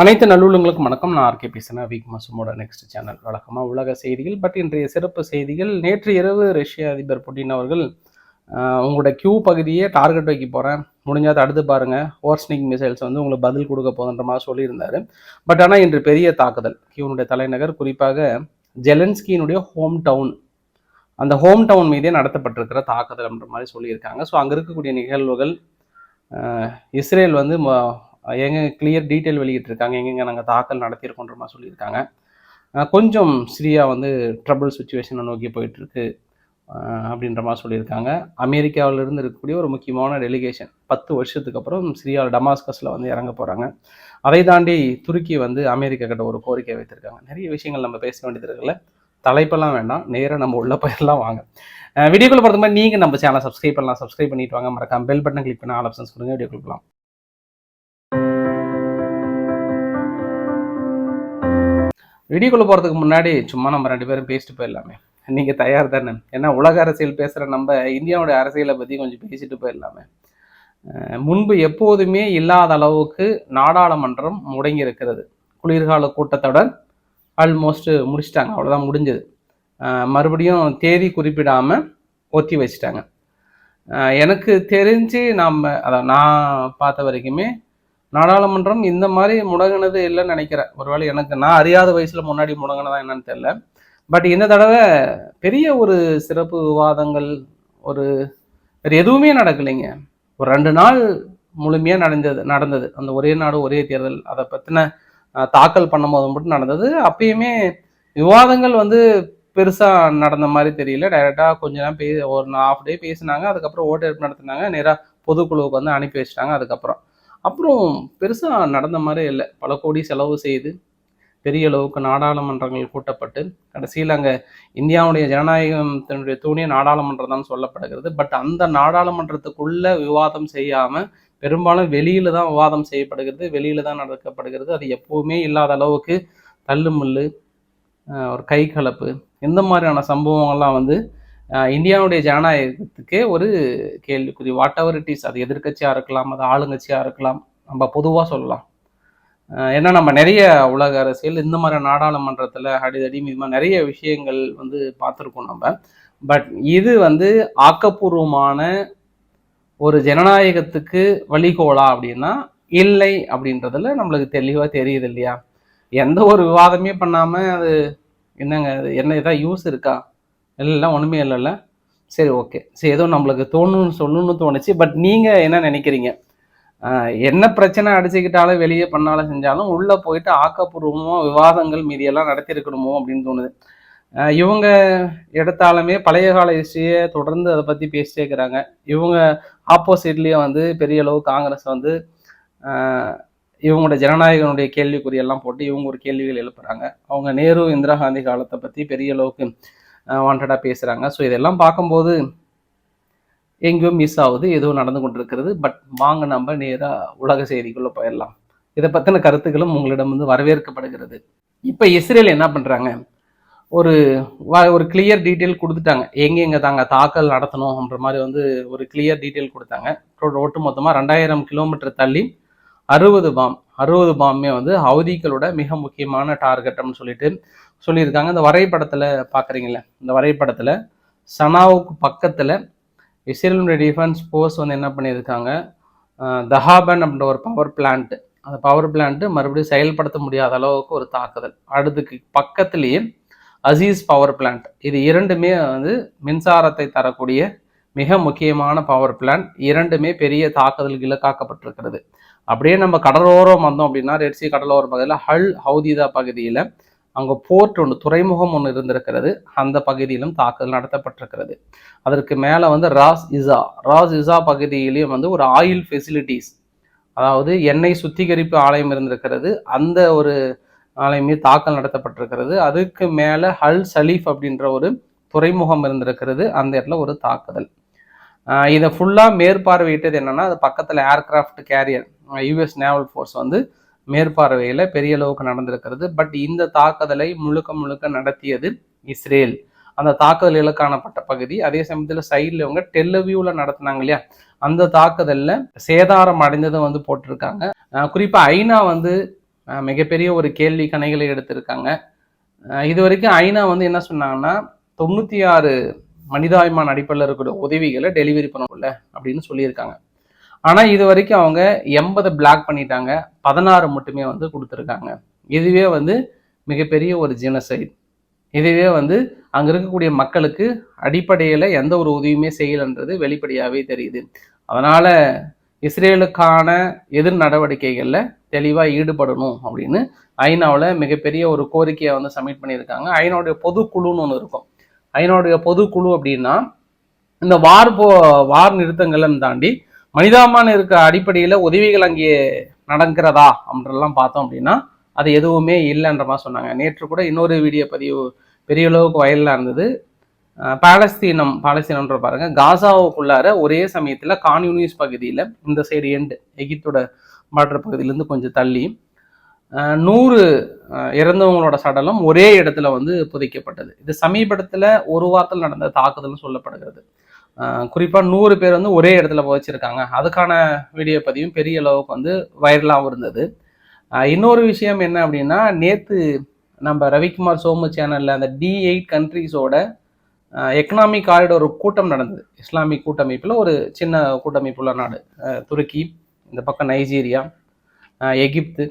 அனைத்து நல்லுள்ளங்களுக்கும் வணக்கம். நான் ஆர்கே பேசுனா வீக் மாசமோட நெக்ஸ்ட் சேனல் வழக்கமாக உலக செய்திகள் பட் இன்றைய சிறப்பு செய்திகள் நேற்று இரவு ரஷ்ய அதிபர் புட்டின் அவர்கள் உங்களோட கியூ பகுதியே டார்கெட் வைக்க போகிறேன் முடிஞ்சால் தடுத்து பாருங்கள் ஓர்ஸ்னிக் மிசைல்ஸ் வந்து உங்களுக்கு பதில் கொடுக்க போகுதுன்ற மாதிரி சொல்லியிருந்தார். பட் ஆனால் இன்று பெரிய தாக்குதல். கியூனுடைய தலைநகர் குறிப்பாக ஜெலன்ஸ்கியினுடைய ஹோம் டவுன் அந்த ஹோம் டவுன் மீதே நடத்தப்பட்டிருக்கிற தாக்குதல்ன்ற மாதிரி சொல்லியிருக்காங்க. ஸோ அங்கே இருக்கக்கூடிய நிகழ்வுகள் இஸ்ரேல் வந்து ம- எங்க கிளியர் டீட்டெயில் வெளியிட்டிருக்காங்க. எங்கெங்க நாங்கள் தாக்கல் நடத்தியிருக்கோன்ற மாதிரி சொல்லியிருக்காங்க கொஞ்சம் சிரியா வந்து ட்ரபிள் சுச்சுவேஷனை நோக்கி போயிட்டுருக்கு அப்படின்ற மாதிரி சொல்லியிருக்காங்க. அமெரிக்காவிலிருந்து இருக்கக்கூடிய ஒரு முக்கியமான டெலிகேஷன் பத்து வருஷத்துக்கு அப்புறம் சிரியாவில் டமாஸ்கஸில் வந்து இறங்க போகிறாங்க அதை தாண்டி துருக்கி வந்து அமெரிக்கா கிட்ட ஒரு கோரிக்கை வைத்திருக்காங்க. நிறைய விஷயங்கள் நம்ம பேச வேண்டியது இருக்குல்ல. தலைப்பெல்லாம் வேண்டாம். நேராக நம்ம உள்ள போயிடலாம் வாங்க. வீடியோக்குள்ள பொறுத்த மாதிரி நீங்கள் நம்ம சேனல் சப்ஸ்கிரைப் பண்ணலாம். சப்ஸ்கிரைப் பண்ணிட்டு வாங்க. மறக்காம பெல் பட்டன் கிளிக் பண்ண ஆல் ஆப்ஷன்ஸ் கொடுங்க. வீடியோ கொடுக்கலாம் வீடியோக்குள்ளே போகிறதுக்கு முன்னாடி சும்மா நம்ம ரெண்டு பேரும் பேசிட்டு போயிடலாமே. நீங்கள் தயார் தானே? ஏன்னா உலக அரசியல் பேசுகிற நம்ம இந்தியாவுடைய அரசியலை பற்றி கொஞ்சம் பேசிட்டு போயிடலாமே. முன்பு எப்போதுமே இல்லாத அளவுக்கு நாடாளுமன்றம் முடங்கி இருக்கிறது குளிர்கால கூட்டத்தொடர் ஆல்மோஸ்ட் முடிச்சிட்டாங்க. அவ்வளோதான் முடிஞ்சது. மறுபடியும் தேதி குறிப்பிடாமல் ஒத்தி வச்சிட்டாங்க. எனக்கு தெரிஞ்சு நம்ம அதான் நான் பார்த்த வரைக்குமே நாடாளுமன்றம் இந்த மாதிரி முடங்கினது இல்லைன்னு நினைக்கிறேன். ஒருவேளை எனக்கு நான் அறியாத வயசுல முன்னாடி முடங்கினதா என்னன்னு தெரியல. பட் இந்த தடவை பெரிய ஒரு சிறப்பு விவாதங்கள் ஒரு வேறு எதுவுமே நடக்கலைங்க. ஒரு ரெண்டு நாள் முழுமையாக நடந்தது நடந்தது. அந்த ஒரே நாடு ஒரே தேர்தல் அதை பற்றின தாக்கல் பண்ணும்போது மட்டும் நடந்தது. அப்பயுமே விவாதங்கள் வந்து பெருசாக நடந்த மாதிரி தெரியல. டைரெக்டாக கொஞ்ச நேரம் பே ஒரு ஹாஃப் டே பேசினாங்க. அதுக்கப்புறம் ஓட்டெடுப்பு நடத்தினாங்க. நேராக பொதுக்குழுவுக்கு வந்து அனுப்பி வச்சிட்டாங்க. அதுக்கப்புறம் அப்புறம் பெருசாக நடந்த மாதிரி இல்லை. பல கோடி செலவு செய்து பெரிய அளவுக்கு நாடாளுமன்றங்கள் கூட்டப்பட்டு கடைசியில் அங்கே இந்தியாவுடைய ஜனநாயகத்தினுடைய தூணிய நாடாளுமன்றம் தான் சொல்லப்படுகிறது. பட் அந்த நாடாளுமன்றத்துக்குள்ள விவாதம் செய்யாமல் பெரும்பாலும் வெளியில தான் விவாதம் செய்யப்படுகிறது வெளியில தான் நடக்கப்படுகிறது. அது எப்போவுமே இல்லாத அளவுக்கு தள்ளுமுள்ளு ஒரு கை கலப்பு. இந்த மாதிரியான சம்பவங்கள்லாம் வந்து இந்தியாவுடைய ஜனநாயகத்துக்கே ஒரு கேள்விக்குறி. வாட் எவர் இட் இஸ் அது எதிர்க்கட்சியாக இருக்கலாம் அது ஆளுங்கட்சியாக இருக்கலாம் நம்ம பொதுவாக சொல்லலாம். ஏன்னா நம்ம நிறைய உலக அரசியல் இந்த மாதிரி நாடாளுமன்றத்தில் அடிதடி இது மாதிரி நிறைய விஷயங்கள் வந்து பார்த்துருக்கோம் நம்ம. பட் இது வந்து ஆக்கப்பூர்வமான ஒரு ஜனநாயகத்துக்கு வழிகோலா அப்படின்னா இல்லை அப்படின்றதுல நம்மளுக்கு தெளிவாக தெரியுது இல்லையா? எந்த ஒரு விவாதமே பண்ணாமல் அது என்னங்க அது என்ன ஏதாவது யூஸ் இருக்கா? எல்லாம் ஒன்றுமே இல்லைல்ல? சரி ஓகே சரி ஏதோ நம்மளுக்கு தோணுன்னு சொல்லணும்னு தோணுச்சு. பட் நீங்கள் என்ன நினைக்கிறீங்க? என்ன பிரச்சனை அடிச்சுக்கிட்டாலும் வெளியே பண்ணாலும் செஞ்சாலும் உள்ளே போயிட்டு ஆக்கப்பூர்வமாக விவாதங்கள் மீதியெல்லாம் நடத்தியிருக்கணுமோ அப்படின்னு தோணுது. இவங்க எடுத்தாலுமே பழைய கால ஹிஸ்ட்ரியை தொடர்ந்து அதை பற்றி பேசிட்டே இருக்கிறாங்க. இவங்க ஆப்போசிட்லேயே வந்து பெரிய அளவு காங்கிரஸ் வந்து இவங்களோட ஜனநாயகனுடைய கேள்விக்குறியெல்லாம் போட்டு இவங்க ஒரு கேள்விகள் எழுப்புறாங்க. அவங்க நேரு இந்திரா காந்தி காலத்தை பற்றி பெரிய அளவுக்கு வாண்டடாக பேசுகிறாங்க ஸோ இதெல்லாம் பார்க்கும்போது எங்கேயோ மிஸ் ஆகுது. ஏதோ நடந்து கொண்டிருக்கிறது. பட் வாங்க நம்ம நேராக உலக செய்திக்குள்ளே போயிடலாம். இதை பற்றின கருத்துக்களும் உங்களிடம் வந்து வரவேற்கப்படுகிறது. இப்போ இஸ்ரேல் என்ன பண்ணுறாங்க ஒரு வ- ஒரு கிளியர் டீட்டெயில் கொடுத்துட்டாங்க. எங்கெங்க தாங்க தாக்கல் நடத்தணும்ன்ற மாதிரி வந்து ஒரு கிளியர் டீட்டெயில் கொடுத்தாங்க. ஒட்டு மொத்தமாக ரெண்டாயிரம் கிலோமீட்டர் தள்ளி அறுபது பாம் அறுபது பாம்பே வந்து ஹவுதிகளோட மிக முக்கியமான டார்கெட்னு சொல்லிட்டு சொல்லியிருக்காங்க. இந்த வரைபடத்தில் பார்க்குறீங்களே இந்த வரைபடத்தில் சனாவுக்கு பக்கத்தில் இஸ்ரேலுடைய டிஃபென்ஸ் ஃபோர்ஸ் வந்து என்ன பண்ணியிருக்காங்க? தஹாபன் அப்படின்ற ஒரு பவர் பிளான்ட்டு அந்த பவர் பிளான்ட்டு மறுபடியும் செயல்படுத்த முடியாத அளவுக்கு ஒரு தாக்குதல். அடுத்துக்கு பக்கத்துலேயே அசீஸ் பவர் பிளான்ட் இது இரண்டுமே வந்து மின்சாரத்தை தரக்கூடிய மிக முக்கியமான பவர் பிளான்ட் இரண்டுமே பெரிய தாக்குதல் இலக்காக்கப்பட்டிருக்கிறது. அப்படியே நம்ம கடலோரம் வந்தோம் அப்படின்னா ரெட்சி கடலோரம் பகுதியில் ஹல் ஹவுதிதா பகுதியில் அங்கே போர்ட் ஒன்று துறைமுகம் ஒன்று இருந்திருக்கிறது. அந்த பகுதியிலும் தாக்குதல் நடத்தப்பட்டிருக்கிறது. அதற்கு மேலே வந்து ராஸ் இசா. ராஸ் இசா பகுதியிலையும் வந்து ஒரு ஆயில் ஃபெசிலிட்டிஸ் அதாவது எண்ணெய் சுத்திகரிப்பு ஆலயம் இருந்திருக்கிறது. அந்த ஒரு ஆலயமே தாக்கல் நடத்தப்பட்டிருக்கிறது. அதுக்கு மேலே ஹல் சலீஃப் அப்படின்ற ஒரு துறைமுகம் இருந்திருக்கிறது. அந்த இடத்துல ஒரு தாக்குதல். இதை ஃபுல்லாக மேற்பார்வையிட்டது என்னென்னா அது பக்கத்தில் aircraft carrier US naval force வந்து மேற்பார்வையில் பெரிய அளவுக்கு நடந்திருக்கிறது. பட் இந்த தாக்குதலை முழுக்க முழுக்க நடத்தியது இஸ்ரேல். அந்த தாக்குதல் இலக்கானப்பட்ட பகுதி. அதே சமயத்தில் சைடில் இவங்க டெல்லவியூவில் நடத்தினாங்க இல்லையா? அந்த தாக்குதலில் சேதாரம் அடைந்ததை வந்து போட்டிருக்காங்க. குறிப்பாக ஐநா வந்து மிகப்பெரிய ஒரு கேள்வி கணைகளை எடுத்திருக்காங்க. இது வரைக்கும் ஐநா வந்து என்ன சொன்னாங்கன்னா தொண்ணூற்றி ஆறு மனிதாபிமான அடிப்படையில் இருக்கிற உதவிகளை டெலிவரி பண்ணல அப்படின்னு சொல்லியிருக்காங்க. ஆனால் இது வரைக்கும் அவங்க எண்பதை பிளாக் பண்ணிட்டாங்க. பதினாறு மட்டுமே வந்து கொடுத்துருக்காங்க. இதுவே வந்து மிகப்பெரிய ஒரு ஜீனசைட் இதுவே வந்து அங்கே இருக்கக்கூடிய மக்களுக்கு அடிப்படையில் எந்த ஒரு உதவியுமே செய்யலைன்றது வெளிப்படையாகவே தெரியுது. அதனால் இஸ்ரேலுக்கான எதிர் நடவடிக்கைகளில் தெளிவாக ஈடுபடணும் அப்படின்னு ஐநாவில் மிகப்பெரிய ஒரு கோரிக்கையை வந்து சப்மிட் பண்ணியிருக்காங்க. ஐநாவுடைய பொதுக்குழுன்னு ஒன்று இருக்கும். ஐநாவுடைய பொதுக்குழு அப்படின்னா இந்த வார் போ வார் நிறுத்தங்களும் தாண்டி மனிதாமான் இருக்க அடிப்படையில் உதவிகள் அங்கே நடக்கிறதா அப்படின்றலாம் பார்த்தோம் அப்படின்னா அது எதுவுமே இல்லைன்ற மாதிரி சொன்னாங்க. நேற்று கூட இன்னொரு வீடியோ பதிவு பெரிய அளவுக்கு வயலில் இருந்தது. பாலஸ்தீனம் பாலஸ்தீனம்ன்ற பாருங்க. காசாவுக்குள்ளார ஒரே சமயத்தில் கான்யூனிஸ் பகுதியில் இந்த சைடு எண்டு எகிப்தோட பார்டர் பகுதியிலேருந்து கொஞ்சம் தள்ளி நூறு இறந்தவங்களோட சடலம் ஒரே இடத்துல வந்து புதைக்கப்பட்டது. இது சமீபத்தில் ஒரு வாரத்தில் நடந்த தாக்குதல்னு சொல்லப்படுகிறது. குறிப்பாக நூறு பேர் வந்து ஒரே இடத்துல புதைச்சிருக்காங்க. அதுக்கான வீடியோ பதிவும் பெரிய அளவுக்கு வந்து வைரலாகவும் இருந்தது. இன்னொரு விஷயம் என்ன அப்படின்னா நேற்று நம்ம ரவிக்குமார் சோமு சேனலில் அந்த டி எயிட் கண்ட்ரீஸோட எக்கனாமிக் காரிடோர் கூட்டம் நடந்தது. இஸ்லாமிக் கூட்டமைப்பில் ஒரு சின்ன கூட்டமைப்புள்ள நாடு. துருக்கி இந்த பக்கம் நைஜீரியா எகிப்து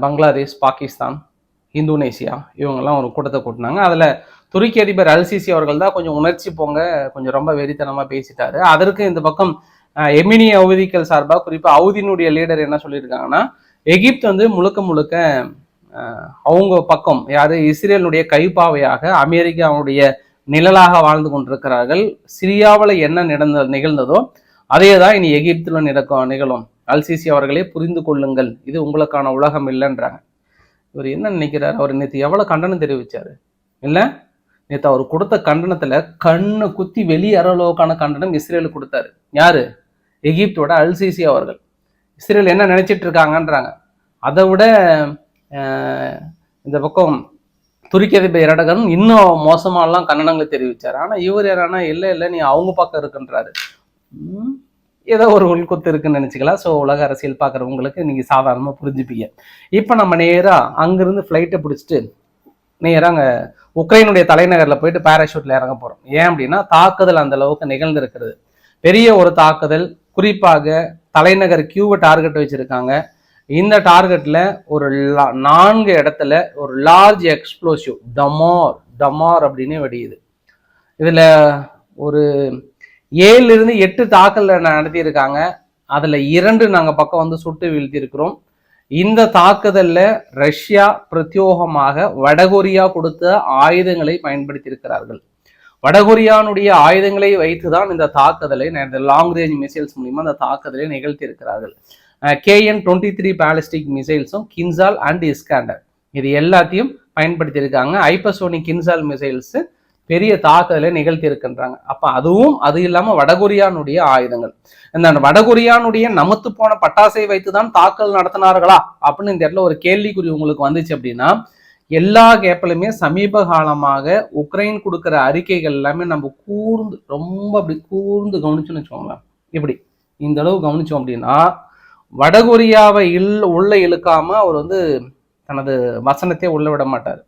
பங்களாதேஷ் பாகிஸ்தான் இந்தோனேசியா இவங்கெல்லாம் ஒரு கூட்டத்தை கூட்டினாங்க. அதில் துருக்கி அதிபர் அல்சிசி அவர்கள் தான் கொஞ்சம் உணர்ச்சி போங்க கொஞ்சம் ரொம்ப வெறித்தனமாக பேசிட்டாரு. அதற்கு இந்த பக்கம் எமினி அவதிகள் சார்பாக குறிப்பாக அவுதினுடைய லீடர் என்ன சொல்லியிருக்காங்கன்னா எகிப்து வந்து முழுக்க முழுக்க அவங்க பக்கம் யாரு இஸ்ரேலுடைய கைப்பாவையாக அமெரிக்காவுடைய நிழலாக வாழ்ந்து கொண்டிருக்கிறார்கள். சிரியாவில் என்ன நடந்த நிகழ்ந்ததோ அதே தான் இனி எகிப்தில் நடக்கும் நிகழும். அல்சிசி அவர்களே புரிந்து கொள்ளுங்கள் இது உங்களுக்கான உலகம் இல்லைன்றாங்க. இவர் என்ன நினைக்கிறார்? அவர் நேற்று எவ்வளோ கண்டனம் தெரிவிச்சாரு? இல்லை? நேற்று அவர் கொடுத்த கண்டனத்தில் கண்ணை குத்தி வெளியேறளவுக்கான கண்டனம் இஸ்ரேலுக்கு கொடுத்தாரு. யாரு? எகிப்தோட அல்சிசி அவர்கள். இஸ்ரேல் என்ன நினைச்சிட்டு இருக்காங்கன்றாங்க. அதை விட இந்த பக்கம் துருக்கி அதிபர் இரடகன் இன்னும் மோசமாலாம் கண்டனங்களை தெரிவிச்சார். ஆனால் இவர் யாரானா இல்லை இல்லை நீ அவங்க பக்கம் இருக்குன்றாரு. ஏதோ ஒரு உள்குத்து இருக்குன்னு நினச்சிக்கலாம். ஸோ உலக அரசியல் பார்க்குறவங்களுக்கு நீங்கள் சாதாரணமாக புரிஞ்சுப்பீங்க. இப்போ நம்ம நேராக அங்கேருந்து ஃப்ளைட்டை பிடிச்சிட்டு நேராக அங்கே உக்ரைனுடைய தலைநகரில் போயிட்டு பேராஷூட்டில் இறங்க போகிறோம் ஏன் அப்படின்னா தாக்குதல் அந்த அளவுக்கு நிகழ்ந்திருக்கிறது. பெரிய ஒரு தாக்குதல் குறிப்பாக தலைநகர் கியூவை டார்கெட் வச்சுருக்காங்க. இந்த டார்கெட்டில் ஒரு லா- நான்கு இடத்துல ஒரு லார்ஜ் எக்ஸ்ப்ளோசிவ் டமார் டமார் அப்படின்னு வெடியுது. இதில் ஒரு ஏழுலேருந்து எட்டு தாக்கல் நடத்தியிருக்காங்க. அதில் இரண்டு நாங்கள் பக்கம் வந்து சுட்டு வீழ்த்தியிருக்கிறோம். இந்த தாக்குதல்ல ரஷ்யா பிரத்யோகமாக வடகொரியா கொடுத்த ஆயுதங்களை பயன்படுத்தியிருக்கிறார்கள். வடகொரியானுடைய ஆயுதங்களை வைத்துதான் இந்த தாக்குதலை லாங் ரேஞ்ச் மிசைல்ஸ் மூலியமா அந்த தாக்குதலை நிகழ்த்தியிருக்கிறார்கள். கேஎன் டுவெண்ட்டி த்ரீ பேலிஸ்டிக் மிசைல்ஸும் கின்சால் அண்ட் இஸ்காண்டர் இது எல்லாத்தையும் பயன்படுத்தியிருக்காங்க. ஐப்பசோனிக் கின்சால் மிசைல்ஸ் பெரிய தாக்குதலை நிகழ்த்தி இருக்கின்றாங்க அப்போ அதுவும் அது இல்லாமல் வடகொரியானுடைய ஆயுதங்கள். இந்த வடகொரியானுடைய நமத்து போன பட்டாசை வைத்துதான் தாக்கல் நடத்தினார்களா? அப்படின்னு இந்த இடத்துல ஒரு கேள்விக்குறி உங்களுக்கு வந்துச்சு அப்படின்னா எல்லா கேப்பிலுமே சமீப காலமாக உக்ரைன் கொடுக்குற அறிக்கைகள் எல்லாமே நம்ம கூர்ந்து ரொம்ப அப்படி கூர்ந்து கவனிச்சோம்னு வச்சுக்கோங்களேன். இப்படி இந்த அளவு கவனிச்சோம் அப்படின்னா வடகொரியாவை இல் உள்ள இழுக்காம அவர் வந்து தனது வசனத்தை உள்ள விட மாட்டார்.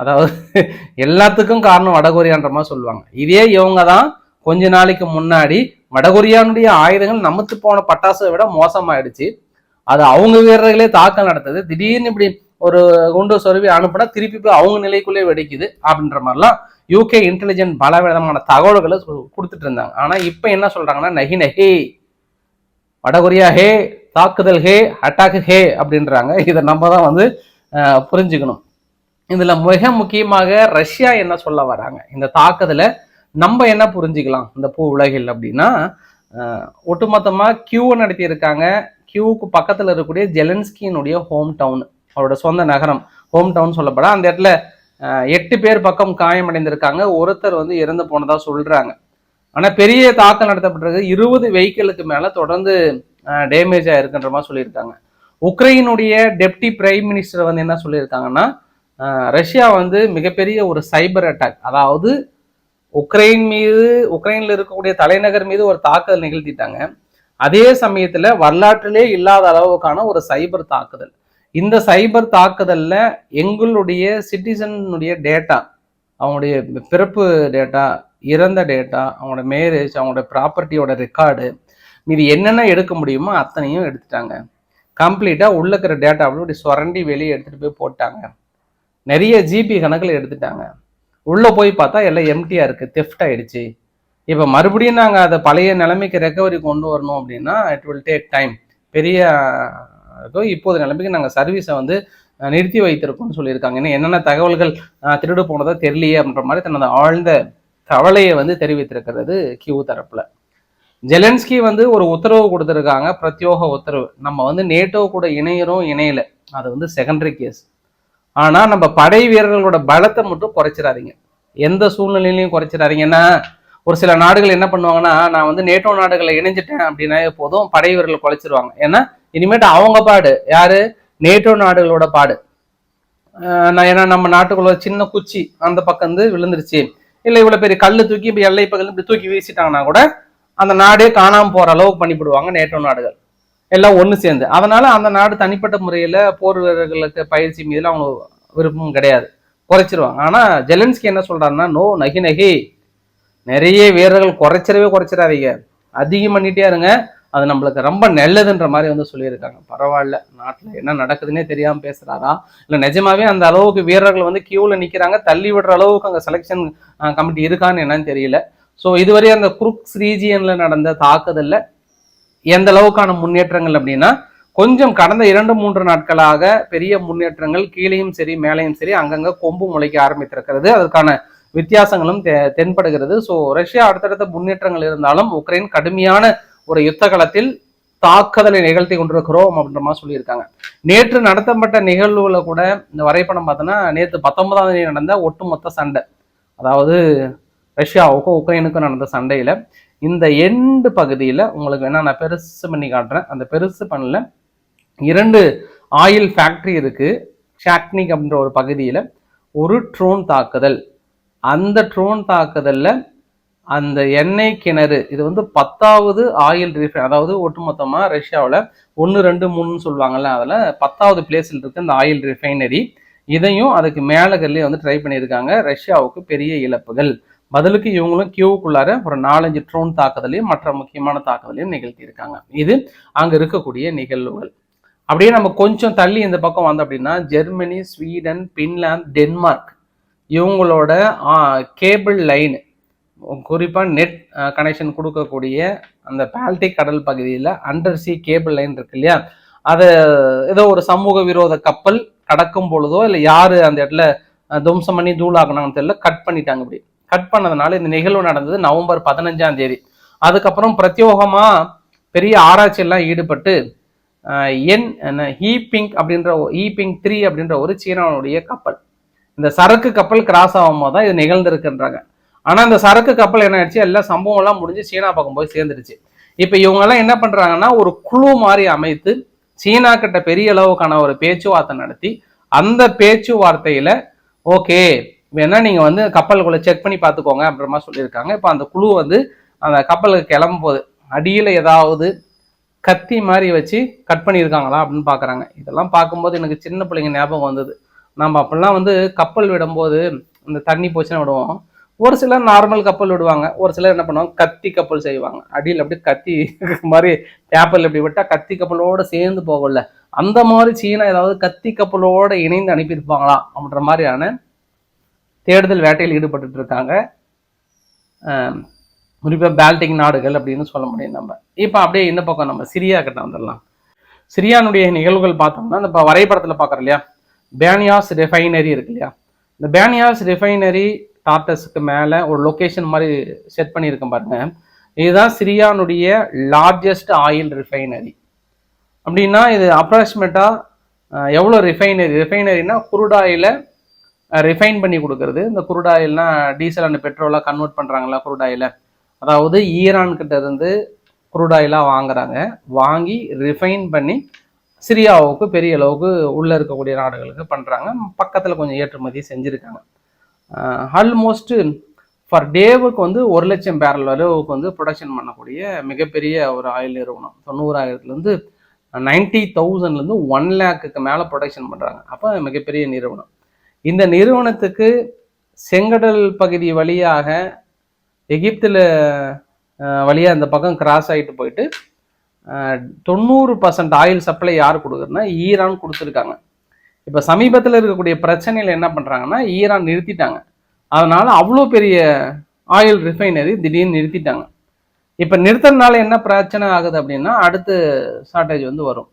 அதாவது எல்லாத்துக்கும் காரணம் வடகொரியான்ற மாதிரி சொல்லுவாங்க. இதே இவங்க தான் கொஞ்ச நாளைக்கு முன்னாடி வடகொரியானுடைய ஆயுதங்கள் நமத்து போன பட்டாசை விட மோசமாயிடுச்சு. அது அவங்க வீரர்களே தாக்கம் நடத்துது. திடீர்னு இப்படி ஒரு குண்டு சொருவி அனுப்புனா திருப்பி போய் அவங்க நிலைக்குள்ளே வெடிக்குது அப்படின்ற மாதிரிலாம் யூகே இன்டெலிஜென்ட் பல விதமான தகவல்களை கொடுத்துட்டு இருந்தாங்க. ஆனா இப்ப என்ன சொல்றாங்கன்னா நகி நஹே வடகொரியா ஹே தாக்குதல் ஹே அட்டாக் ஹே அப்படின்றாங்க. இதை நம்ம தான் வந்து புரிஞ்சுக்கணும். இதுல மிக முக்கியமாக ரஷ்யா என்ன சொல்ல வராங்க? இந்த தாக்குதலை நம்ம என்ன புரிஞ்சுக்கலாம்? இந்த பூ உலகில் அப்படின்னா ஒட்டுமொத்தமா கியூ நடத்தி இருக்காங்க கியூவுக்கு பக்கத்துல இருக்கக்கூடிய ஜெலன்ஸ்கியினுடைய ஹோம் டவுன் அவரோட சொந்த நகரம் ஹோம் டவுன் சொல்லப்பட. அந்த இடத்துல எட்டு பேர் பக்கம் காயமடைந்திருக்காங்க. ஒருத்தர் வந்து இறந்து போனதா சொல்றாங்க. ஆனா பெரிய தாக்கம் நடத்தப்பட்டிருக்கு. இருபது வெஹிக்கிளுக்கு மேல தொடர்ந்து டேமேஜ் ஆயிருக்குன்ற மாதிரி சொல்லியிருக்காங்க. உக்ரைனுடைய டெப்டி பிரைம் மினிஸ்டர் வந்து என்ன சொல்லியிருக்காங்கன்னா ரஷ்யா வந்து மிகப்பெரிய ஒரு சைபர் அட்டாக். அதாவது உக்ரைன் மீது உக்ரைனில் இருக்கக்கூடிய தலைநகர் மீது ஒரு தாக்குதல் நிகழ்த்திட்டாங்க. அதே சமயத்தில் வரலாற்றிலே இல்லாத அளவுக்கான ஒரு சைபர் தாக்குதல். இந்த சைபர் தாக்குதலில் எங்களுடைய சிட்டிசனுடைய டேட்டா அவங்களுடைய பிறப்பு டேட்டா இறந்த டேட்டா அவங்களோட மேரேஜ் அவங்களோட ப்ராப்பர்ட்டியோட ரெக்கார்டு மீது என்னென்ன எடுக்க முடியுமோ அத்தனையும் எடுத்துட்டாங்க. கம்ப்ளீட்டாக உள்ளக்கிற இருக்கிற டேட்டா அப்படி சுரண்டி வெளியே எடுத்துகிட்டு போய் போட்டாங்க. நிறைய ஜிபி கணக்கில் எடுத்துட்டாங்க. உள்ளே போய் பார்த்தா எல்லாம் எம்டியாக இருக்குது தெஃப்ட் ஆகிடுச்சி இப்போ மறுபடியும் நாங்கள் அதை பழைய நிலைமைக்கு ரெக்கவரி கொண்டு வரணும் அப்படின்னா இட் வில் டேக் டைம் பெரிய இப்போது நிலைமைக்கு நாங்கள் சர்வீஸை வந்து நிறுத்தி வைத்திருக்கோம்னு சொல்லியிருக்காங்க. இன்னும் என்னென்ன தகவல்கள் திருடு போனதோ தெரியலையே அப்படின்ற மாதிரி தனது ஆழ்ந்த கவலையை வந்து தெரிவித்திருக்கிறது கியூ தரப்பில். ஜெலன்ஸ்கி வந்து ஒரு உத்தரவு கொடுத்துருக்காங்க. பிரத்யோக உத்தரவு. நம்ம வந்து நேட்டோ கூட இணையிறோம் இணையல. அது வந்து செகண்டரி கேஸ் ஆனால் நம்ம படை வீரர்களோட பலத்தை மட்டும் குறைச்சிடாதீங்க. எந்த சூழ்நிலையிலையும் குறைச்சிடாதீங்கன்னா ஒரு சில நாடுகள் என்ன பண்ணுவாங்கன்னா நான் வந்து நேட்டோ நாடுகளை இணைஞ்சிட்டேன் அப்படின்னா போதும் படை வீரர்களை குறைச்சிருவாங்க. ஏன்னா இனிமேட்டு அவங்க பாடு. யாரு? நேட்டோ நாடுகளோட பாடு. நான் ஏன்னா நம்ம நாட்டுக்குள்ள சின்ன குச்சி அந்த பக்கம் வந்து விழுந்துருச்சு. இல்லை இவ்வளோ பெரிய கல் தூக்கி இப்படி எல்லை பக்கம் இப்படி தூக்கி வீசிட்டாங்கன்னா கூட அந்த நாடே காணாமல் போகிற அளவுக்கு பண்ணிவிடுவாங்க நேட்டோ நாடுகள். எல்லாம் ஒன்று சேர்ந்து. அதனால அந்த நாடு தனிப்பட்ட முறையில் போர் வீரர்களுக்கு பயிற்சி மீதுல அவங்க விருப்பம் கிடையாது. குறைச்சிருவாங்க. ஆனால் ஜெலன்ஸ்கி என்ன சொல்றாருன்னா நோ நகி நகி. நிறைய வீரர்கள் குறைச்சிடவே குறைச்சிடாதீங்க. அதிகம் பண்ணிட்டே இருங்க. அது நம்மளுக்கு ரொம்ப நல்லதுன்ற மாதிரி வந்து சொல்லியிருக்காங்க. பரவாயில்ல. நாட்டில் என்ன நடக்குதுன்னே தெரியாமல் பேசுகிறாரா இல்லை நிஜமாவே அந்த அளவுக்கு வீரர்கள் வந்து கியூவில் நிற்கிறாங்க தள்ளி விடுற அளவுக்கு அங்கே செலெக்ஷன் கமிட்டி இருக்கான்னு என்னன்னு தெரியல. ஸோ இதுவரை அந்த குருக்ஸ் ரீஜியனில் நடந்த தாக்குதலில் எந்த அளவுக்கான முன்னேற்றங்கள் அப்படின்னா கொஞ்சம் கடந்த இரண்டு மூன்று நாட்களாக பெரிய முன்னேற்றங்கள் கீழேயும் சரி மேலேயும் சரி அங்கங்க கொம்பு முளைக்க ஆரம்பித்திருக்கிறது. அதற்கான வித்தியாசங்களும் தெ- தென்படுகிறது. ஸோ ரஷ்யா அடுத்தடுத்த முன்னேற்றங்கள் இருந்தாலும் உக்ரைன் கடுமையான ஒரு யுத்த களத்தில் தாக்குதலை நிகழ்த்தி கொண்டிருக்கிறோம் அப்படின்ற மாதிரி சொல்லியிருக்காங்க. நேற்று நடத்தப்பட்ட நிகழ்வுல கூட இந்த வரைபடம் பார்த்தோன்னா நேற்று பத்தொன்பதாம் தேதி நடந்த ஒட்டுமொத்த சண்டை. அதாவது ரஷ்யாவுக்கும் உக்ரைனுக்கும் நடந்த சண்டையில் இந்த எண்டு பகுதியில் உங்களுக்கு வேணா நான் பெருசு பண்ணி காட்டுறேன். அந்த பெருசு பண்ணல. இரண்டு ஆயில் ஃபேக்ட்ரி இருக்குது ஷாக்னிக் அப்படின்ற ஒரு பகுதியில் ஒரு ட்ரோன் தாக்குதல். அந்த ட்ரோன் தாக்குதலில் அந்த எண்ணெய் கிணறு இது வந்து பத்தாவது ஆயில் ரீஃபைன் அதாவது ஒட்டுமொத்தமாக ரஷ்யாவில் ஒன்று ரெண்டு மூணுன்னு சொல்லுவாங்கள்ல அதில் பத்தாவது பிளேஸில் இருக்கு இந்த ஆயில் ரிஃபைனரி இதையும் அதுக்கு மேலகர்லேயே வந்து ட்ரை பண்ணியிருக்காங்க. ரஷ்யாவுக்கு பெரிய இழப்புகள். பதிலுக்கு இவங்களும் கியூவுக்குள்ளார ஒரு நாலஞ்சு ட்ரோன் தாக்குதலையும் மற்ற முக்கியமான தாக்குதலையும் நிகழ்த்தியிருக்காங்க. இது அங்கே இருக்கக்கூடிய நிகழ்வுகள். அப்படியே நம்ம கொஞ்சம் தள்ளி இந்த பக்கம் வந்தோம் அப்படின்னா ஜெர்மனி ஸ்வீடன் பின்லாந்து டென்மார்க் இவங்களோட கேபிள் லைன் குறிப்பாக நெட் கனெக்ஷன் கொடுக்கக்கூடிய அந்த பால்டிக் கடல் பகுதியில் அண்டர் சி கேபிள் லைன் இருக்கு இல்லையா? அதை ஏதோ ஒரு சமூக விரோத கப்பல் கடக்கும் பொழுதோ இல்லை யார் அந்த இடத்துல தும்சம் துவம்சம் பண்ணி தூளாக்குனாங்கன்னு தெரியல கட் பண்ணிட்டாங்க அப்படி கட் பண்ணதுனால இந்த நிகழ்வு நடந்தது நவம்பர் பதினஞ்சாம் தேதி. அதுக்கப்புறம் பிரத்யோகமா பெரிய ஆராய்ச்சியெல்லாம் ஈடுபட்டு என் என்ன ஹீபிங் அப்படின்ற ஹீபிங் த்ரீ அப்படின்ற ஒரு சீனாவுடைய கப்பல். இந்த சரக்கு கப்பல் கிராஸ் ஆகும்போது தான் இது நிகழ்ந்திருக்குன்றாங்க. ஆனால் இந்த சரக்கு கப்பல் என்ன ஆயிடுச்சு? எல்லா சம்பவம்லாம் முடிஞ்சு சீனா பக்கம் போய் சேர்ந்துருச்சு இப்போ இவங்கெல்லாம் என்ன பண்ணுறாங்கன்னா ஒரு குழு மாதிரி அமைத்து சீனா கிட்ட பெரிய அளவுக்கான ஒரு பேச்சுவார்த்தை நடத்தி அந்த பேச்சுவார்த்தையில் ஓகே வேணா நீங்க வந்து கப்பலுக்குள்ள செக் பண்ணி பார்த்துக்கோங்க அப்புறமா சொல்லியிருக்காங்க. இப்போ அந்த குழு வந்து அந்த கப்பலுக்கு கிளம்பும் போது அடியில் ஏதாவது கத்தி மாதிரி வச்சு கட் பண்ணியிருக்காங்களா அப்படின்னு பார்க்குறாங்க. இதெல்லாம் பார்க்கும்போது எனக்கு சின்ன பிள்ளைங்க ஞாபகம் வந்தது. நம்ம அப்பெல்லாம் வந்து கப்பல் விடும்போது இந்த தண்ணி போச்சுன்னா விடுவோம். ஒரு சிலர் நார்மல் கப்பல் விடுவாங்க. ஒரு சிலர் என்ன பண்ணுவாங்க கத்தி கப்பல் செய்வாங்க. அடியில் அப்படியே கத்தி மாதிரி பேப்பர்ல இப்படி விட்டா கத்தி கப்பலோட சேர்ந்து போகல அந்த மாதிரி சீனா ஏதாவது கத்தி கப்பலோட இணைந்து அனுப்பியிருப்பாங்களா அப்படின்ற மாதிரியான தேடுதல் வேட்டையில் ஈடுபட்டு இருக்காங்க குறிப்பாக குறிப்பா பால்டிக் நாடுகள் அப்படின்னு சொல்ல முடியும் நம்ம. இப்போ அப்படியே இந்த பக்கம் நம்ம சிரியா கிட்ட வந்துடலாம். சிரியானுடைய நிகழ்வுகள் பார்த்தோம்னா இந்த இப்போ வரைபடத்தில் பார்க்குறோம் இல்லையா? பேனியாஸ் ரிஃபைனரி இருக்கு இல்லையா? இந்த பேனியாஸ் ரிஃபைனரி டாட்டஸுக்கு மேலே ஒரு லொக்கேஷன் மாதிரி செட் பண்ணியிருக்கேன் பாருங்க. இதுதான் சிரியானுடைய லார்ஜஸ்ட் ஆயில் ரிஃபைனரி அப்படின்னா இது அப்ராக்சிமேட்டாக எவ்வளோ ரிஃபைனரி ரிஃபைனரினா குருடாயில் ரிஃபைன் பண்ணி கொடுக்கறது. இந்த குருடாயில்னா டீசல் அண்ட் பெட்ரோலாக கன்வெர்ட் பண்ணுறாங்களா குருடாயில அதாவது ஈரான்கிட்ட இருந்து குருடாயிலாக வாங்குறாங்க. வாங்கி ரிஃபைன் பண்ணி சிரியாவுக்கு பெரிய அளவுக்கு உள்ளே இருக்கக்கூடிய நாடுகளுக்கு பண்ணுறாங்க பக்கத்தில் கொஞ்சம் ஏற்றுமதி செஞ்சுருக்காங்க. ஆல்மோஸ்ட்டு ஃபார் டேவுக்கு வந்து ஒரு லட்சம் பேரல் அளவுக்கு வந்து ப்ரொடக்ஷன் பண்ணக்கூடிய மிகப்பெரிய ஒரு ஆயில் நிறுவனம். தொண்ணூறாயிரத்துலேருந்து நைன்ட்டி தௌசண்ட்லேருந்து ஒன் லேக்குக்கு மேலே ப்ரொடக்ஷன் பண்ணுறாங்க அப்போ மிகப்பெரிய நிறுவனம். இந்த நிறுவனத்துக்கு செங்கடல் பகுதி வழியாக எகிப்தில் வழியாக இந்த பக்கம் கிராஸ் ஆகிட்டு போயிட்டு தொண்ணூறு பர்சன்ட் ஆயில் சப்ளை யார் கொடுக்குறதுனா ஈரான் கொடுத்துருக்காங்க. இப்போ சமீபத்தில் இருக்கக்கூடிய பிரச்சனையில் என்ன பண்ணுறாங்கன்னா ஈரான் நிறுத்திட்டாங்க. அதனால் அவ்வளோ பெரிய ஆயில் ரிஃபைனரி திடீர்னு நிறுத்திட்டாங்க. இப்போ நிறுத்தினால என்ன பிரச்சனை ஆகுது அப்படின்னா அடுத்து ஷார்ட்டேஜ் வந்து வரும்.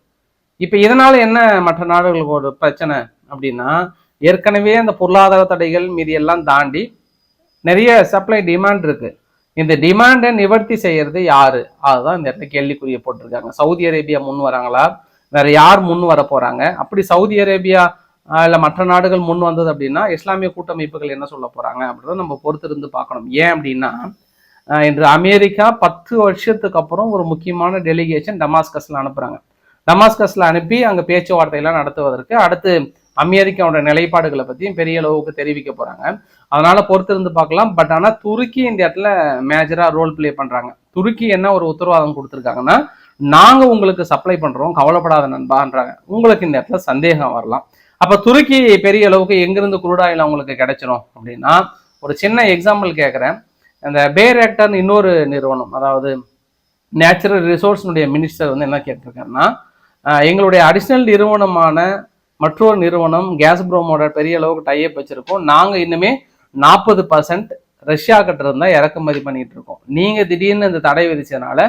இப்போ இதனால் என்ன மற்ற நாடுகளுக்கு ஒரு பிரச்சனை அப்படின்னா ஏற்கனவே அந்த பொருளாதார தடைகள் மீதி எல்லாம் தாண்டி நிறைய சப்ளை டிமாண்ட் இருக்கு. இந்த டிமாண்டை நிவர்த்தி செய்யறது யாரு? அதுதான் இந்த இடத்துல கேள்விக்குரிய போட்டிருக்காங்க. சவுதி அரேபியா முன் வராங்களா? வேற யார் முன் வர போறாங்க? அப்படி சவுதி அரேபியா இல்லை இல்ல மற்ற நாடுகள் முன் வந்தது அப்படின்னா இஸ்லாமிய கூட்டமைப்புகள் என்ன சொல்ல போறாங்க அப்படிதான் நம்ம பொறுத்திருந்து பார்க்கணும். ஏன் அப்படின்னா இன்று அமெரிக்கா பத்து வருஷத்துக்கு அப்புறம் ஒரு முக்கியமான டெலிகேஷன் டமாஸ்கஸ்ல அனுப்புறாங்க. டமாஸ்கஸ்ல அனுப்பி அங்க பேச்சுவார்த்தையெல்லாம் நடத்துவதற்கு அடுத்து அமெரிக்காவோட நிலைப்பாடுகளை பற்றியும் பெரிய அளவுக்கு தெரிவிக்க போகிறாங்க அதனால் பொறுத்திருந்து பார்க்கலாம். பட் ஆனால் துருக்கி இந்த இடத்துல மேஜராக ரோல் ப்ளே பண்ணுறாங்க துருக்கி என்ன ஒரு உத்தரவாதம் கொடுத்துருக்காங்கன்னா நாங்கள் உங்களுக்கு சப்ளை பண்ணுறோம் கவலைப்படாத நண்பான்றாங்க. உங்களுக்கு இந்த இடத்துல சந்தேகம் வரலாம். அப்போ துருக்கி பெரிய அளவுக்கு எங்கிருந்து குரூட் ஆயில் அவங்களுக்கு கிடைச்சிரும் அப்படின்னா ஒரு சின்ன எக்ஸாம்பிள் கேட்குறேன் அந்த பேரேக்டர்னு இன்னொரு நிறுவனம் அதாவது நேச்சுரல் ரிசோர்ஸ்னுடைய மினிஸ்டர் வந்து என்ன கேட்டிருக்காருன்னா எங்களுடைய அடிஷ்னல் நிறுவனமான மற்றொரு நிறுவனம் கேஸ் ப்ரோமோட பெரிய அளவுக்கு டைப் வச்சிருக்கோம். நாங்கள் இன்னுமே நாற்பது பர்சன்ட் ரஷ்யா கிட்ட இருந்தால் இறக்குமதி பண்ணிட்டு இருக்கோம். நீங்கள் திடீர்னு இந்த தடை விதிச்சதுனால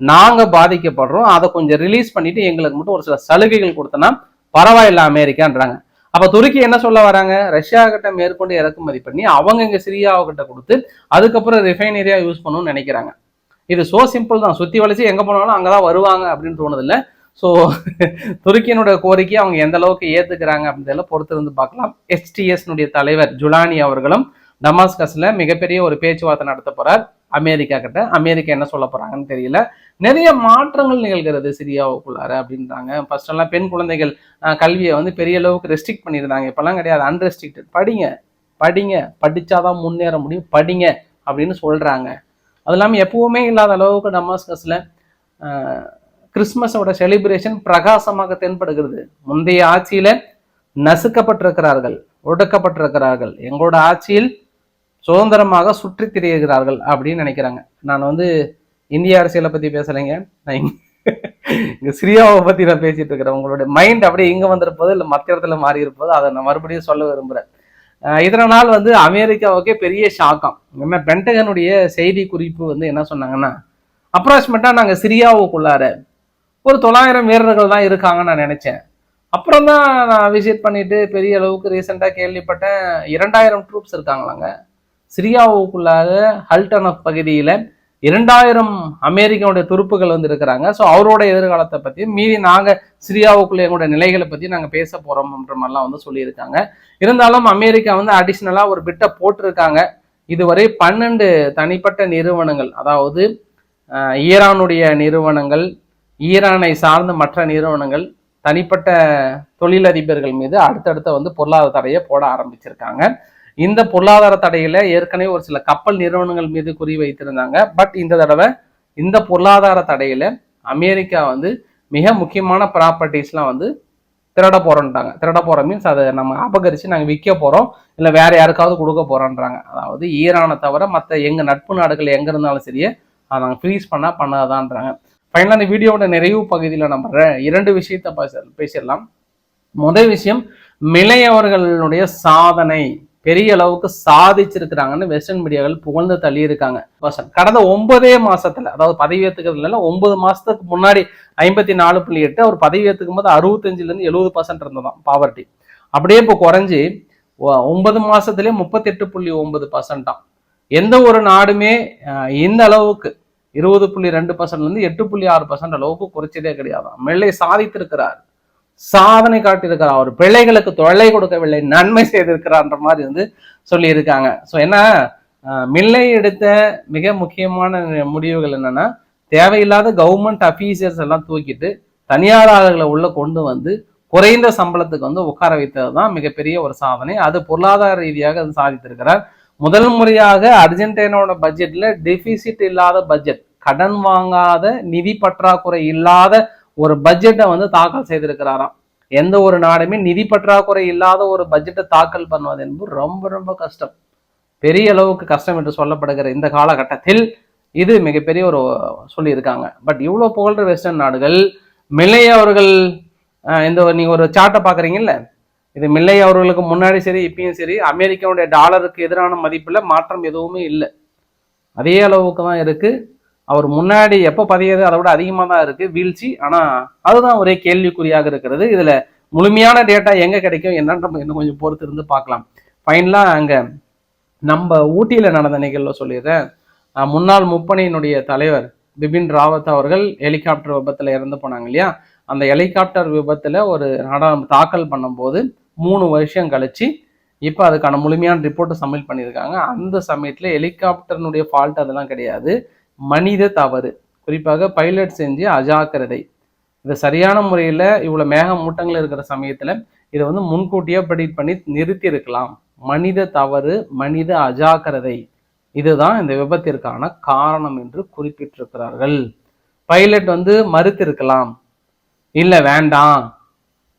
நாங்கள் பாதிக்கப்படுறோம். அதை கொஞ்சம் ரிலீஸ் பண்ணிட்டு எங்களுக்கு மட்டும் ஒரு சில சலுகைகள் கொடுத்தனா பரவாயில்ல அமெரிக்கான்றாங்க. அப்ப துருக்கி என்ன சொல்ல வராங்க? ரஷ்யா கிட்ட மேற்கொண்டு இறக்குமதி பண்ணி அவங்க இங்க சிரியாவை கிட்ட கொடுத்து அதுக்கப்புறம் ரிஃபைனரியா யூஸ் பண்ணணும்னு நினைக்கிறாங்க. இது சோ சிம்பிள் தான். சுத்தி வளைச்சு எங்க போனாலும் அங்கதான் வருவாங்க அப்படின்னு தோணுது ஸோ துருக்கியினோட கோரிக்கை அவங்க எந்த அளவுக்கு ஏற்றுக்கிறாங்க அப்படின்றதெல்லாம் பொறுத்திருந்து பார்க்கலாம். எஸ்டிஎஸ்னுடைய தலைவர் ஜுலானி அவர்களும் டமாஸ்கஸில் மிகப்பெரிய ஒரு பேச்சுவார்த்தை நடத்த போகிறார் அமெரிக்கா கிட்ட. அமெரிக்கா என்ன சொல்ல போகிறாங்கன்னு தெரியல. நிறைய மாற்றங்கள் நிகழ்கிறது சிரியாவுக்குள்ளார அப்படின்றாங்க. ஃபர்ஸ்ட் எல்லாம் பெண் குழந்தைகள் கல்வியை வந்து பெரிய அளவுக்கு ரெஸ்ட்ரிக்ட் பண்ணியிருந்தாங்க இப்போல்லாம் கிடையாது. அன்ரெஸ்ட்ரிக்டட் படிங்க. படிங்க. படித்தாதான் முன்னேற முடியும். படிங்க அப்படின்னு சொல்கிறாங்க அது இல்லாமல் எப்பவுமே இல்லாத அளவுக்கு டமாஸ்கஸில் கிறிஸ்மஸோட செலிப்ரேஷன் பிரகாசமாக தென்படுகிறது. முந்தைய ஆட்சியில நசுக்கப்பட்டிருக்கிறார்கள் ஒடுக்கப்பட்டிருக்கிறார்கள். எங்களோட ஆட்சியில் சுதந்திரமாக சுற்றி திரியுகிறார்கள் அப்படின்னு நினைக்கிறாங்க. நான் வந்து இந்திய அரசியலை பத்தி பேசலைங்க. நான் இங்க சிரியாவை பத்தி நான் பேசிட்டு இருக்கிறேன். உங்களுடைய மைண்ட் அப்படியே இங்க வந்திருப்பது இல்லை மற்ற இடத்துல மாறி இருப்பது அதை நான் மறுபடியும் சொல்ல விரும்புறேன். அஹ் இதனால் வந்து அமெரிக்காவுக்கே பெரிய ஷாக்கம். நம்ம பென்டகனுடைய செய்தி குறிப்பு வந்து என்ன சொன்னாங்கன்னா அப்ராக்சிமேட்டா நாங்க சிரியாவுக்குள்ளார ஒரு தொள்ளாயிரம் வீரர்கள் தான் இருக்காங்கன்னு நான் நினைச்சேன். அப்புறம் தான் நான் விசிட் பண்ணிட்டு பெரிய அளவுக்கு ரீசெண்டாக கேள்விப்பட்டேன். இரண்டாயிரம் ட்ரூப்ஸ் இருக்காங்களாங்க. சிரியாவுக்குள்ளாக ஹல்டனப் பகுதியில் இரண்டாயிரம் அமெரிக்காவுடைய துருப்புகள் வந்து இருக்கிறாங்க. ஸோ அவரோட எதிர்காலத்தை பற்றி மீறி நாங்கள் சிரியாவுக்குள்ள எங்களுடைய நிலைகளை பற்றி நாங்கள் பேச போகிறோம்ன்ற மாதிரிலாம் வந்து சொல்லியிருக்காங்க. இருந்தாலும் அமெரிக்கா வந்து அடிஷ்னலாக ஒரு பிட்டை போட்டிருக்காங்க. இதுவரை பன்னெண்டு தனிப்பட்ட நிறுவனங்கள் அதாவது ஈரானுடைய நிறுவனங்கள் ஈரானை சார்ந்த மற்ற நிறுவனங்கள் தனிப்பட்ட தொழிலதிபர்கள் மீது அடுத்தடுத்த வந்து பொருளாதார தடையை போட ஆரம்பிச்சிருக்காங்க. இந்த பொருளாதார தடையில ஏற்கனவே ஒரு சில கப்பல் நிறுவனங்கள் மீது குறி வைத்திருந்தாங்க. பட் இந்த தடவை இந்த பொருளாதார தடையில அமெரிக்கா வந்து மிக முக்கியமான ப்ராப்பர்ட்டிஸ்லாம் வந்து திருட போறோன்றாங்க திருட போகிற மீன்ஸ் அதை நம்ம அபகரிச்சு நாங்கள் விற்க போறோம். இல்லை வேற யாருக்காவது கொடுக்க போறோன்றாங்க. அதாவது ஈரானை தவிர மற்ற எங்க நட்பு நாடுகள் எங்க இருந்தாலும் சரியே அதை நாங்கள் ஃப்ரீஸ் பண்ணா பண்ணாதான்றாங்க. ஃபைனலாக இந்த வீடியோவோட நிறைவு பகுதியில் நம்ம இரண்டு விஷயத்த பேச- பேசிடலாம். முதல் விஷயம் மிலை அவர்களுடைய சாதனை பெரிய அளவுக்கு சாதிச்சிருக்கிறாங்கன்னு வெஸ்டர்ன் மீடியாக்கள் புகழ்ந்து தள்ளியிருக்காங்க. பர்சன் கடந்த ஒன்பதே மாசத்துல அதாவது பதவி ஏற்றுக்கிறதுல ஒன்பது மாசத்துக்கு முன்னாடி ஐம்பத்தி நாலு புள்ளி எட்டு அவர் பதவி ஏற்றுக்கும் போது அறுபத்தஞ்சுல இருந்து எழுபது பர்சன்ட் இருந்ததான் பாவர்ட்டி அப்படியே இப்போ குறைஞ்சி ஒ- ஒன்பது மாசத்துலயே முப்பத்தெட்டு புள்ளி ஒன்பது பர்சன்டாம் எந்த ஒரு நாடுமே இந்த அளவுக்கு இருபது புள்ளி ரெண்டு பர்சன்ட்ல இருந்து எட்டு புள்ளி ஆறு பர்சன்ட் அளவுக்கு குறைச்சதே கிடையாது. மெல்லை சாதித்திருக்கிறார். சாதனை காட்டியிருக்கிறார். அவர் பிள்ளைகளுக்கு தொல்லை கொடுக்கவில்லை. நன்மை செய்திருக்கிறார்ன்ற மாதிரி வந்து சொல்லியிருக்காங்க. ஸோ என்ன? மில்லை எடுத்த மிக முக்கியமான முடிவுகள் என்னன்னா தேவையில்லாத கவர்மெண்ட் அஃபீஷியல்ஸ் எல்லாம் தூக்கிட்டு தனியாராளர்களை உள்ள கொண்டு வந்து குறைந்த சம்பளத்துக்கு வந்து உட்கார வைத்தது தான் மிகப்பெரிய ஒரு சாதனை. அது பொருளாதார ரீதியாக சாதித்திருக்கிறார். முதல் முறையாக அர்ஜென்டினாவோட பட்ஜெட்ல டெபிசிட் இல்லாத பட்ஜெட் கடன் வாங்காத நிதி பற்றாக்குறை இல்லாத ஒரு பட்ஜெட்டை வந்து தாக்கல் செய்திருக்கிறாராம். எந்த ஒரு நாடுமே நிதி பற்றாக்குறை இல்லாத ஒரு பட்ஜெட்டை தாக்கல் பண்ணுவது என்பது ரொம்ப ரொம்ப கஷ்டம். பெரிய அளவுக்கு கஷ்டம் என்று சொல்லப்படுகிற இந்த காலகட்டத்தில் இது மிகப்பெரிய ஒரு சொல்லியிருக்காங்க. பட் இவ்வளோ புகழ்ற வெஸ்டர்ன் நாடுகள் மில்லை அவர்கள் இந்த ஒரு- ஒரு சார்ட்டை பார்க்குறீங்கல்ல? இது மில்லை அவர்களுக்கு முன்னாடி சரி இப்பயும் சரி அமெரிக்காவுடைய டாலருக்கு எதிரான மதிப்பில் மாற்றம் எதுவுமே இல்லை. அதே அளவுக்கு தான் இருக்குது அவர் முன்னாடி எப்போ பதியது அதை விட அதிகமாக தான் இருக்குது வீழ்ச்சி. ஆனால் அதுதான் ஒரே கேள்விக்குறியாக இருக்கிறது. இதில் முழுமையான டேட்டா எங்கே கிடைக்கும் என்னன்னு நம்ம இன்னும் கொஞ்சம் பொறுத்து இருந்து பார்க்கலாம். ஃபைனலாக அங்கே நம்ம ஊட்டியில் நடந்த நிகழ்வில் சொல்லிடுறேன். முன்னாள் முப்பணியினுடைய தலைவர் பிபின் ராவத் அவர்கள் ஹெலிகாப்டர் விபத்தில் இறந்து போனாங்க இல்லையா? அந்த ஹெலிகாப்டர் விபத்தில் ஒரு நாடாளுமன்ற தாக்கல் பண்ணும்போது மூணு வருஷம் கழிச்சு இப்போ அதுக்கான முழுமையான ரிப்போர்ட்டை சப்மிட் பண்ணியிருக்காங்க. அந்த சமயத்தில் ஹெலிகாப்டர்னுடைய ஃபால்ட் அதெல்லாம் கிடையாது. மனித தவறு. குறிப்பாக பைலட் செஞ்சு அஜாக்கிரதை. இதை சரியான முறையில் இவ்வளோ மேகமூட்டங்கள் இருக்கிற சமயத்தில் இதை வந்து முன்கூட்டியே ப்ரெடிக்ட் பண்ணி நிறுத்தி இருக்கலாம். மனித தவறு மனித அஜாக்கிரதை. இதுதான் இந்த விபத்திற்கான காரணம் என்று குறிப்பிட்டிருக்கிறார்கள். பைலட் வந்து மறுத்திருக்கலாம். இல்லை வேண்டாம்.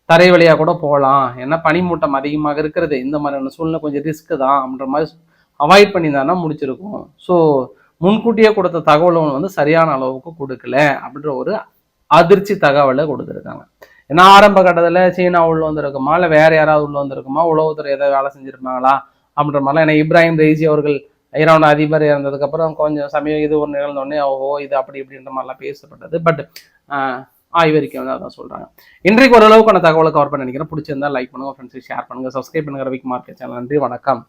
தரை வழியாக கூட போகலாம். ஏன்னா பனிமூட்டம் அதிகமாக இருக்கிறது. இந்த மாதிரியான சூழ்நிலை கொஞ்சம் ரிஸ்க் தான் அப்படின்ற மாதிரி அவாய்ட் பண்ணியிருந்தாங்கன்னா முடிச்சிருக்கும் ஸோ முன்கூட்டியே கொடுத்த தகவலும் வந்து சரியான அளவுக்கு கொடுக்கல அப்படின்ற ஒரு அதிர்ச்சி தகவலை கொடுத்துருக்காங்க. ஏன்னா ஆரம்ப கட்டத்தில் சீனா உள்ள வந்திருக்குமா? இல்லை வேற யாராவது உள்ள வந்திருக்குமா? உளவுத்துறை ஏதாவது வேலை செஞ்சிருப்பாங்களா அப்படின்ற மாதிரிலாம். ஏன்னா இப்ராஹிம் ரெய்சி அவர்கள் ஈரான் அதிபர் இறந்ததுக்கப்புறம் கொஞ்சம் சமயம் இது ஒரு நிகழ்ந்தோடனே ஓஹோ இது அப்படி இப்படின்ற மாதிரிலாம் பேசப்பட்டது. பட் ஆய்வறிக்கை வந்து அதான் சொல்றாங்க. இன்றைக்கு ஓரளவுக்கான தகவலை கவர் பண்ண நினைக்கிறேன். பிடிச்சிருந்தா லைக் பண்ணுங்கள் ஃப்ரெண்ட்ஸ் ஷேர் பண்ணுங்கள் சப்ஸ்கிரைப் பண்ணுங்கள் ரவிக்குமார் சேனல் நன்றி வணக்கம்.